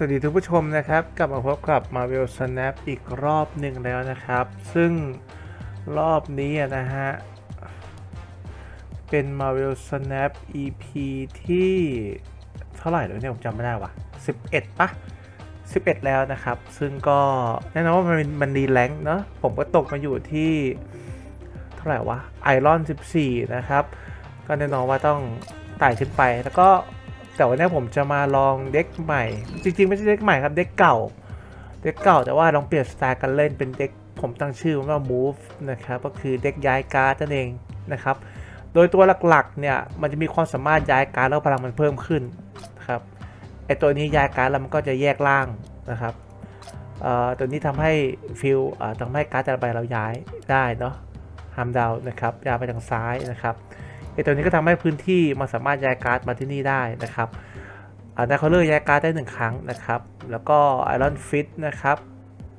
สวัสดีทุกผู้ชมนะครับ กลับมาพบกับ Marvel Snap อีกรอบหนึ่งแล้วนะครับ ซึ่งรอบนี้นะฮะ เป็น Marvel Snap EP ที่เท่าไหร่แล้วเนี่ยผมจำไม่ได้ว่ะ 11ปะ11 แล้วนะครับ ซึ่งก็แน่นอนว่ามันมันดีแรงเนาะผมก็ตกมาอยู่ที่เท่าไหร่วะไอรอน14 นะครับ ก็แน่นอนว่าต้องไต่ขึ้นไปแล้วก็ แต่วันนี้ผมจะมาลองเด็กใหม่ จริงๆ ไม่ใช่เด็กใหม่ครับ เด็กเก่า เด็กเก่าแต่ว่าลองเปลี่ยนสไตล์การเล่นเป็นเด็กผมตั้งชื่อว่า move นะครับก็คือเด็กย้ายการ์ดนั่นเองนะครับ โดยตัวหลักๆเนี่ยมันจะมีความสามารถย้ายการ์ดแล้วพลังมันเพิ่มขึ้นนะครับไอตัวนี้ย้ายการ์ดแล้วมันก็จะแยกล่างนะครับตัวนี้ทำให้ฟิลทำให้การ์ดแต่ละใบเราย้ายได้เนาะฮามดาวนะครับย้ายไปทางซ้ายนะครับ อตัวนี้ก็ทำให้พื้นที่มันสามารถย้ายการ์ดมาที่นี่ได้นะครับอาคาน์เตอร์ย้ายการ์ดได้หนึ่งครั้งนะครับ แล้วก็ไอรอนฟิตนะครับ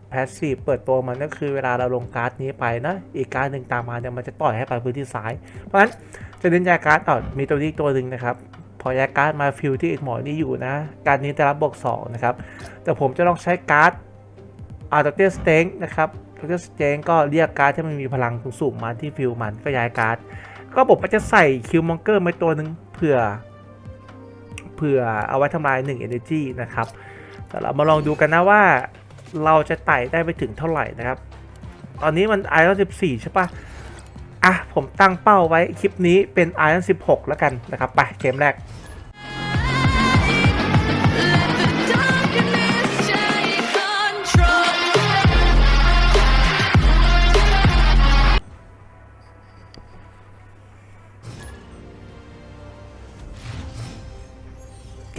แพสซีฟเปิดตัวมันก็คือเวลาเราลงการ์ดนี้ไปนะ อีกการ์ดหนึ่งตามมาเนี่ยมันจะปล่อยให้ไปพื้นที่ซ้าย เพราะฉะนั้นจะเน้นย้ายการ์ดต่อมีตัวนี้ตัวหนึ่งนะครับ พอย้ายการ์ดมาฟิลที่อีกหมอนี่อยู่นะ การนี้จะรับบวก2นะครับ แต่ผมจะลองใช้การ์ดอาร์ตเตอร์สเต็งนะครับดรสเต็งก็เรียกการ์ดที่มันมีพลังสูงมาที่ฟิลมันก็ย้ายการ์ด ก็ผมก็จะใส่คิวมองเกอร์มาตัวหนึ่งเผื่อ เผื่อเอาไว้ทำลาย1 Energy นะครับแต่เรามาลองดูกันนะว่าเราจะไต่ได้ไปถึงเท่าไหร่นะครับ ตอนนี้มันไอรอน14 ใช่ปะอะ ผมตั้งเป้าไว้คลิปนี้เป็นไอรอน16 แล้วกันนะครับ ไปเกมแรก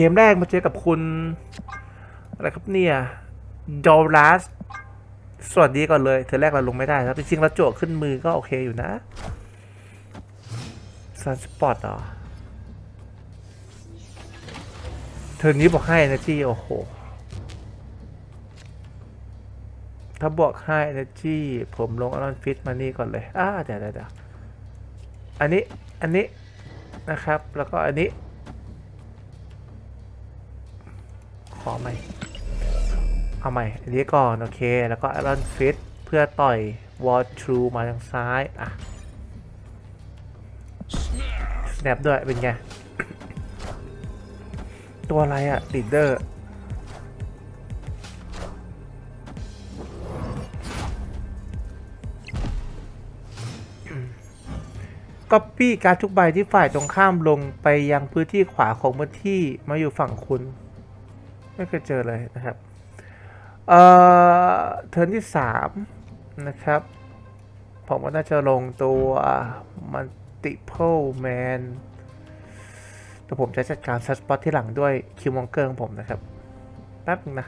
กมแรกมาเจอกับคุณ อะไรครับเนี่ยดอรัสสวัสดีก่อนเลย เธอแรกเราลงไม่ได้ครับจริงๆเราโจกขึ้นมือก็โอเคอยู่นะซันสปอร์ตเหรอเธอนี้บอกให้นะจี้โอ้โห ถ้าบอกให้นะจี้ผมลงอารอนฟิตมานี่ก่อนเลยอ่าเดี๋ยวเดี๋ยวเดี๋ยวอันนี้ อันนี้นะครับ แล้วก็อันนี้ อใหม่ เอาใหม่อันนี้ก่อน โอเค แล้วก็ Iron Fist เพื่อต่อย War True มาทางซ้าย อะ Snap ด้วย เป็นไง ตัวอะไรอะ Leader ก็ปี้การดทุกใบที่ฝ่ายตรงข้ามลงไปยังพื้นที่ขวาของพื้นที่มาอยู่ฝั่งคุณ ไม่เคยเจอเลยนะครับ เอ่อ เทิร์นที่ 3 นะครับ ผมก็น่าจะลงตัว multiple man แต่ผมจะจัดการซัสปอตที่หลังด้วยคิวมองเกอร์ของผมนะครับ แป๊บนึงนะ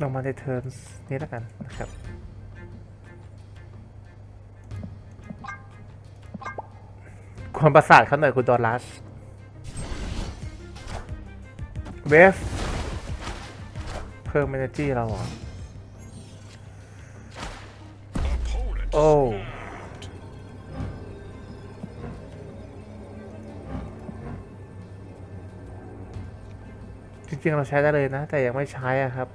ลงมาในเทิร์นนี้แล้วกันนะครับควรประสาทเขาหน่อยคุณดอลลัส เวฟเพิ่ม energy เราเหรอโอ้จริงๆ เราใช้ได้เลยนะ แต่ยังไม่ใช้อะครับ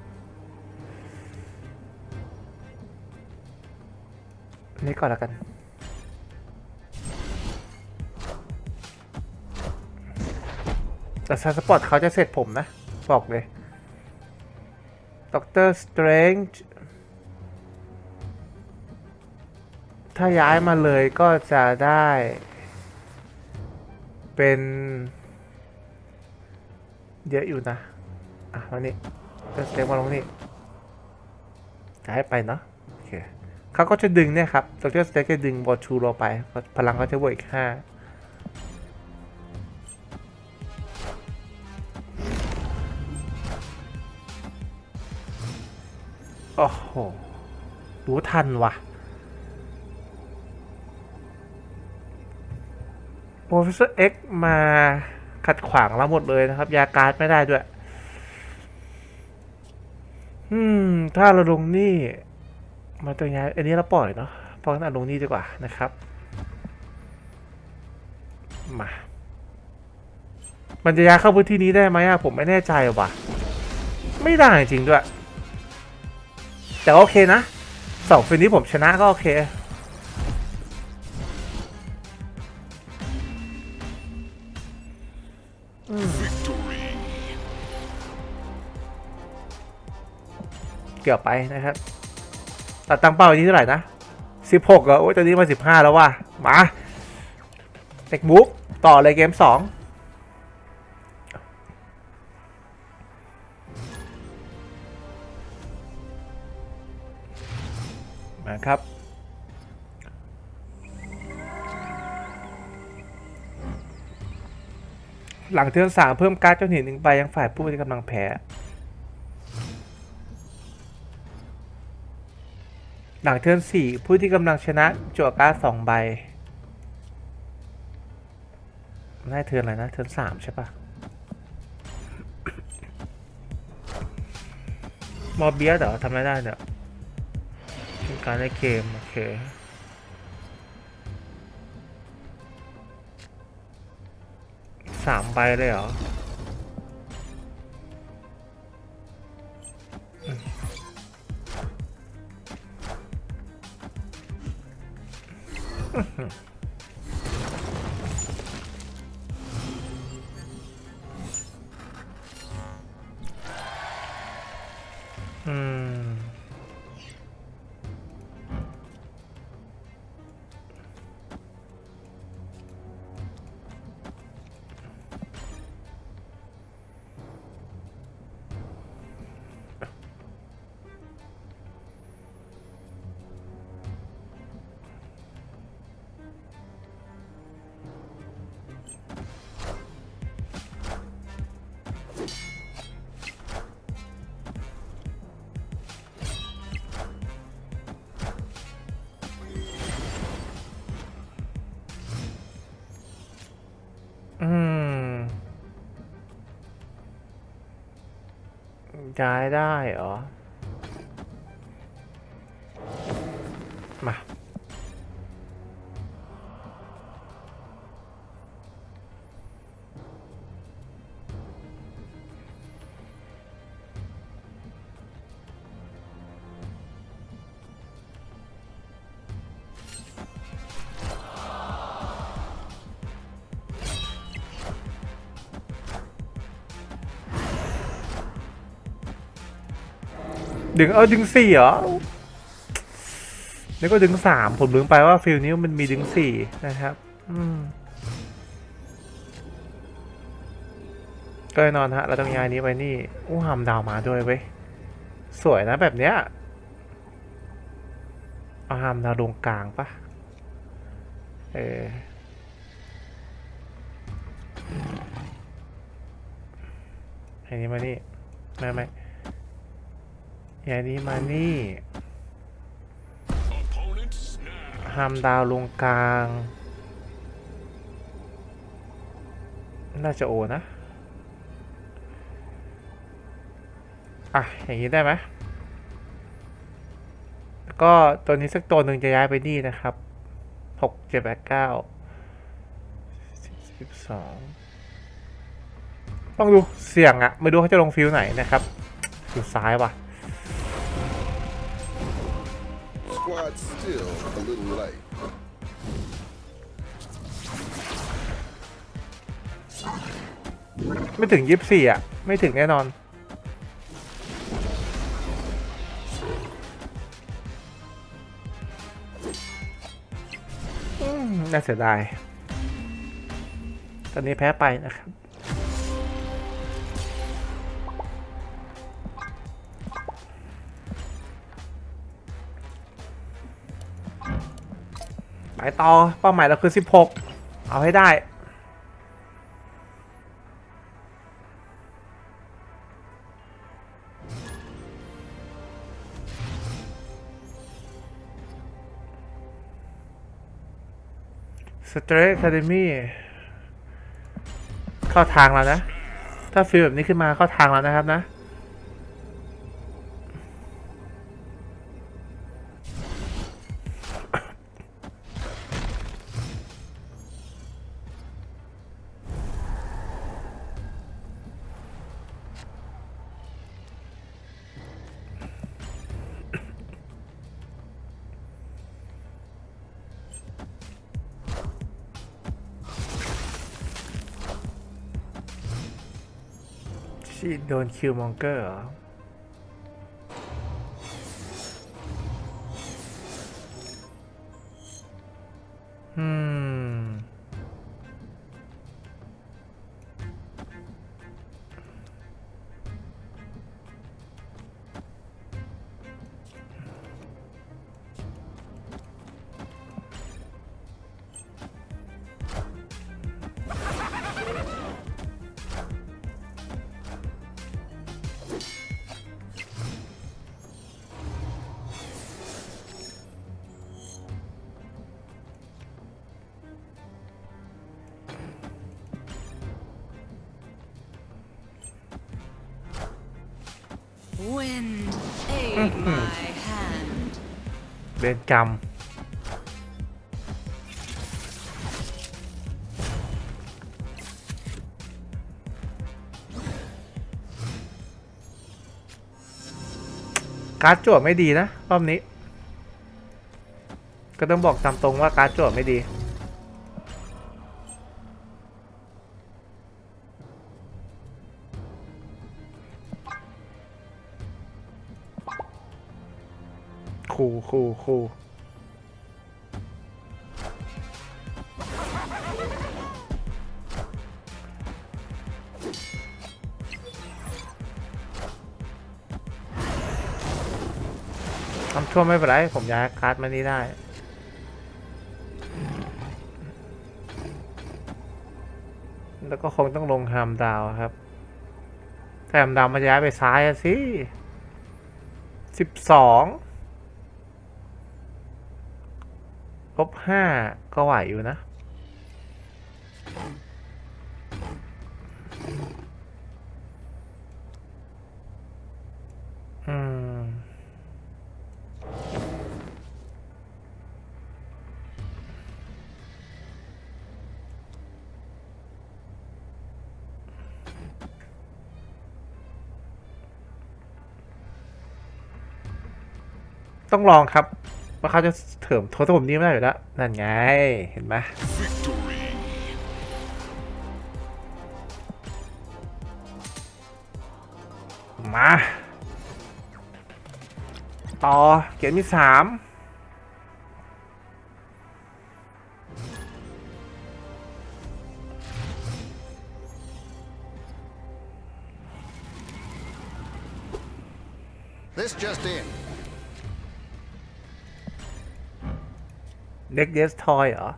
อันนี้ก่อนแล้วกัน แต่ซันสปอร์ตเขาจะเสร็จผมนะ บอกเลยด็อกเตอร์สเตรนจ์ถ้าย้ายมาเลยก็จะได้ เป็น เยอะอยู่นะ อะมานี่ด็อกเตอร์สเตรนจ์มาลงนี่ย้ายไปเนาะโอเคเขาก็จะดึงเนี่ยครับด็อกเตอร์สเตรนจ์จะดึงบอลชูเราไป พลังเขาจะบวกอีกห้า อ้โห รู้ทันวะ Professor X มาขัดขวางเราหมดเลยนะครับ ยาการ์ดไม่ได้ด้วย อืม ถ้าเราลงนี่มาตัวย้ายอันนี้เราปล่อยเนาะเพราะงั้นเอาลงนี่ดีกว่านะครับ มา มันจะย้ายเข้าพื้นที่นี้ได้ไหมอะผมไม่แน่ใจว่ะ ไม่ได้จริงด้วย แต่โอเคนะสองฟิลนี้ผมชนะก็โอเค เกือบไปนะครับตัดตั้งเป้าไว้ที่เท่าไหร่นะ16เหรอโอ้ยตอนนี้มา15แล้วว่ะ มาเทคบุ๊กต่อเลยเกม2าครับ หลังเทือนสามเพิ่มการ์ดเจ้าหนี้หนึ่งใบยังฝ่ายผู้ที่กำลังแพ้หลังเทิร์นสี่ผู้ที่กำลังชนะจั่วการ์ดสองใบได้เทิร์นอะไรนะ เทิร์นสามใช่ปะมอเบียสเหรอทำไม่ได้เนี่ยเป็น การในเกม โอเคสามใบเลยเหรออื ย้ายได้เหรอ ดึงเอาดึงสี่เหรอนี่ก็ดึงสามผมลืมไปว่าฟิลนี้มันมีดึงสี่นะครับ อืมก็แน่นอนฮะเราต้องย้ายนี้ไปนี่อู้หำดาวมาด้วยเว้ยสวยนะแบบเนี้ยเอาหำดาวลงกลางปะเอออันนี้มานี่ไม่ไม่ อย่างนี้มานี่ Opponent snap. ห้ามดาวลงกลาง น่าจะโอนะ อะ อย่างนี้ได้ไหมแล้วก็ตัวนี้สักตัวหนึ่งจะย้ายไปนี่นะครับหกเจ็ดแปดเก้าสิบสองต้องดูเสี่ยงอะไม่รู้เขาจะลงฟิลไหนนะครับ อยู่ซ้ายว่ะ Squad still a little light. ไม่ถึงยี่สิบสี่อะ ไม่ถึงแน่นอน น่าเสียดาย ตอนนี้แพ้ไปนะครับ ไปต่อเป้าหมายเราคือ 16 เอาให้ได้ สเตรทคาเดมี่เข้าทางแล้วนะ ถ้าฟิลแบบนี้ขึ้นมาเข้าทางแล้วนะครับนะ ชีโดนคิวมองเกอร์เหรอ Wind, aid my hand. เรียนกรรม การ์ดโจทย์ไม่ดีนะ รอบนี้ ก็ต้องบอกตามตรงว่าการ์ดโจทย์ไม่ดี คูคูคูทำชั่วไม่เป็นไร ผมย้ายการ์ดมานี้ได้แล้วก็คงต้องลงฮามดาวครับแฮมดาวมันย้ายไปซ้ายสิสิบสองล บห้าก็ไหวอยู่นะ อืม ต้องลองครับ ว่าเขาจะเถิมโทษผมนี้ไม่ได้อยู่แล้ว นั่นไง เห็นไหมมา ต่อ เกมที่สาม Nick Diaz Taya.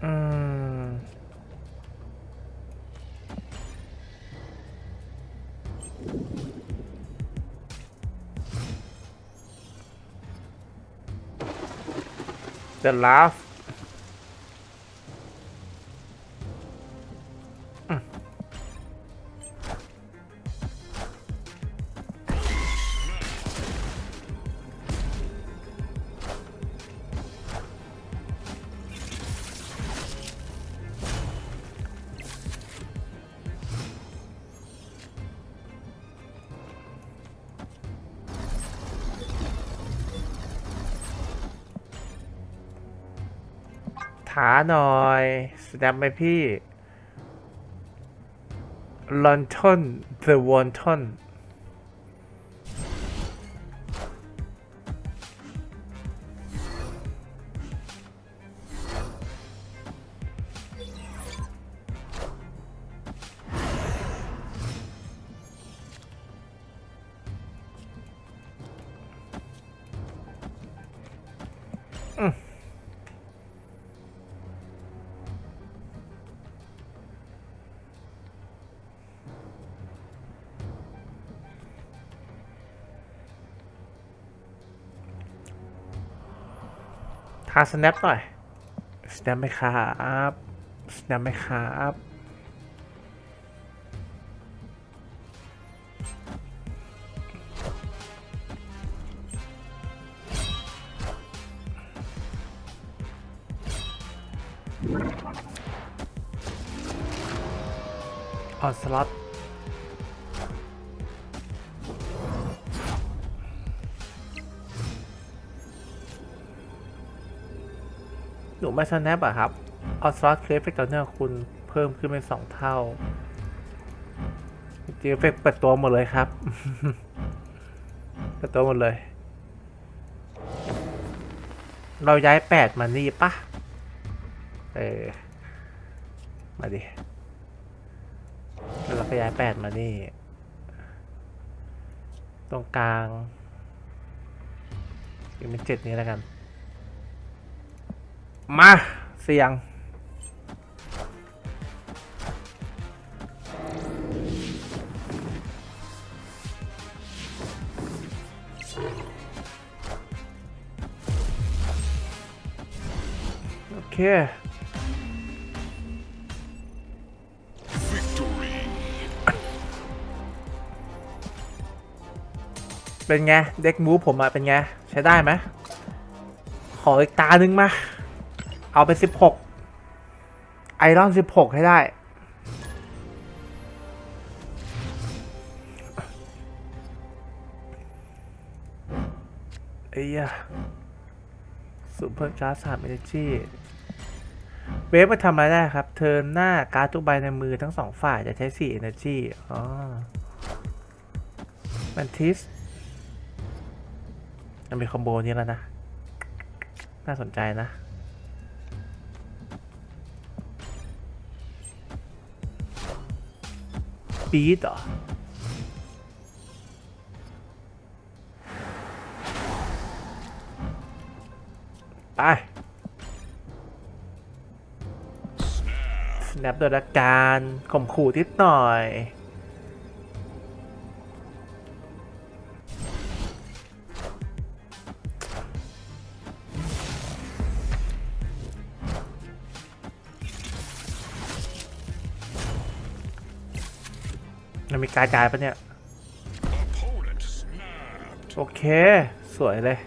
Hmm. The last ขาหน่อยสแนปไหมพี่ลอนทอน The Wonton ทาสแนปหน่อยสแนปไหมครับสแนปไหมครับออนสล็อต หนูมาสแนปอะครับออสลอตเคลฟเฟกตอนนี้คุณเพิ่มขึ้นเป็นสองเท่าจีเฟกเปิดตัวหมดเลยครับ เปิดตัวหมดเลย เราย้ายแปดมานี่ปะเออ มาดิแล้วเราก็ย้ายแปดมานี่ ตรงกลางอีกเป็นเจ็ดนี้แล้วกัน มาเสียง โอเค Victory. เป็นไง เด็กมูฟผมอะเป็นไง ใช้ได้ไหม ขออีกตาหนึ่งมา เอาไปสิบหกไอรอนสิบหกให้ได้ ไอ้ยะซูเปอร์การ์ดสามเอเนจีเวฟมาทำอะไรได้ครับ เทิร์นหน้าการ์ดทุกใบในมือทั้งสองฝ่ายจะใช้4 Energy อ๋อมันทิสมันมีคอมโบนี้แล้วนะ น่าสนใจนะ ปีดเหรอไป snap โดยละการข่มขู่ทิดหน่อย มันมีการจ่ายปะเนี่ย โอเค สวยเลย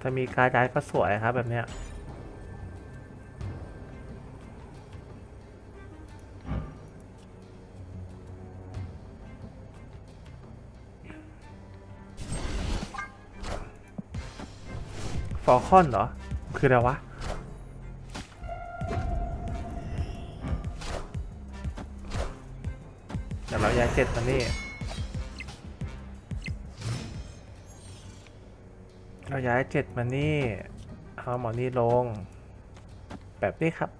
ถ้ามีการจ่ายก็สวยครับแบบเนี้ยฟอลคอนเหรอ คืออะไรวะ ราย้ายเจ็ดมานี่เราย้ายเจ็ดมานี่เอาหมอนี่ลง แบบนี้ครับ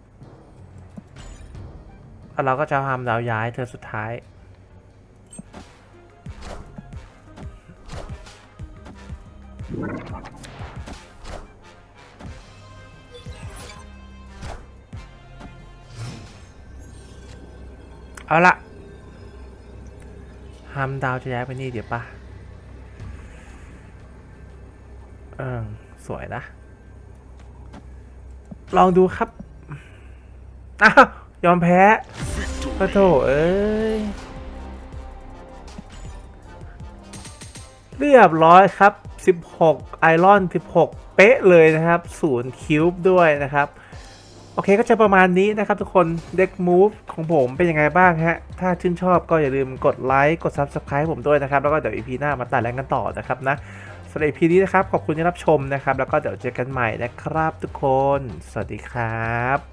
เราก็จะทำดาวย้ายเธอสุดท้าย เอาละ ฮัมดาวจะย้ายไปนี่เดี๋ยวปะเออสวยนะ ลองดูครับ อ้าว ยอมแพ้ปะโถเอ้ย เรียบร้อยครับ 16 ไอรอน 16 เป๊ะเลยนะครับ 0 คิวบ์ด้วยนะครับ โอเคก็จะประมาณนี้นะครับทุกคนเด็ก Move ของผมเป็นยังไงบ้างฮะ ถ้าชื่นชอบก็อย่าลืมกดไลค์กด Subscribe ผมด้วยนะครับ แล้วก็เดี๋ยว EP หน้ามาตัดแรงกันต่อนะครับนะสำหรับ EP นี้นะครับ ขอบคุณที่รับชมนะครับ แล้วก็เดี๋ยวเจอกันใหม่นะครับทุกคน สวัสดีครับ